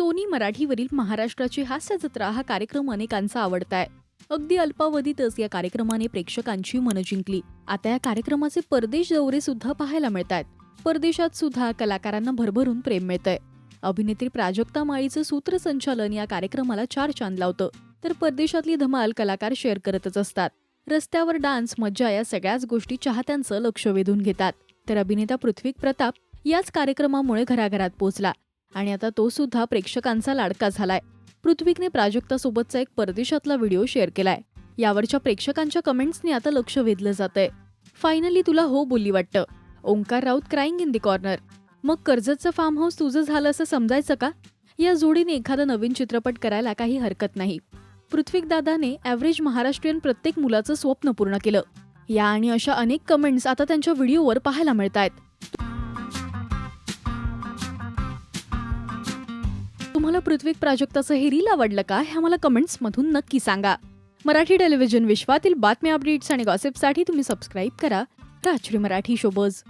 Sony मराठीवरील महाराष्ट्राची हास्य जत्रा हा कार्यक्रम अनेकांचा आवडताय. अगदी अल्पावधीतच या कार्यक्रमाने प्रेक्षकांची मनं जिंकली. आता या कार्यक्रमाचे परदेश दौरे सुद्धा पाहायला मिळत आहेत परदेशात सुद्धा कलाकारांना भरभरून प्रेम मिळतंय. अभिनेत्री प्राजक्ता माळीचं सूत्रसंचालन या कार्यक्रमाला चार चांद लावतं. तर परदेशातली धमाल कलाकार शेअर करतच असतात. रस्त्यावर डान्स मज्जा या सगळ्याच गोष्टी चाहत्यांचं लक्ष वेधून घेतात. तर अभिनेता पृथ्वी प्रताप याच कार्यक्रमामुळे घराघरात पोहोचला आणि आता तो सुद्धा प्रेक्षकांचा लाडका झालाय. पृथ्वीकने प्राजक्तासोबतचा एक परदेशातला व्हिडिओ शेअर केलाय. यावरच्या प्रेक्षकांच्या कमेंट्सने आता लक्ष वेधलं जातंय. फायनली तुला हो बोलली वाटतं. Omkar Raut crying in the corner मग कर्जतचं फार्म हाऊस तुझं झालं असं समजायचं का? या जोडीने एखादा नवीन चित्रपट करायला काही हरकत नाही. पृथ्वीक दादाने ॲव्हरेज महाराष्ट्रीयन प्रत्येक मुलाचं स्वप्न पूर्ण केलं. या आणि अशा अनेक कमेंट्स आता त्यांच्या व्हिडिओवर पाहायला मिळत आहेत तुम्हाला पृथ्वी प्राजक्ताचं हे रील आवडलं का हे आम्हाला कमेंट्समधून नक्की सांगा. मराठी टेलिव्हिजन विश्वातील बातम्या अपडेट्स आणि गॉसिपसाठी तुम्ही सबस्क्राईब करा. राजश्री मराठी शोबज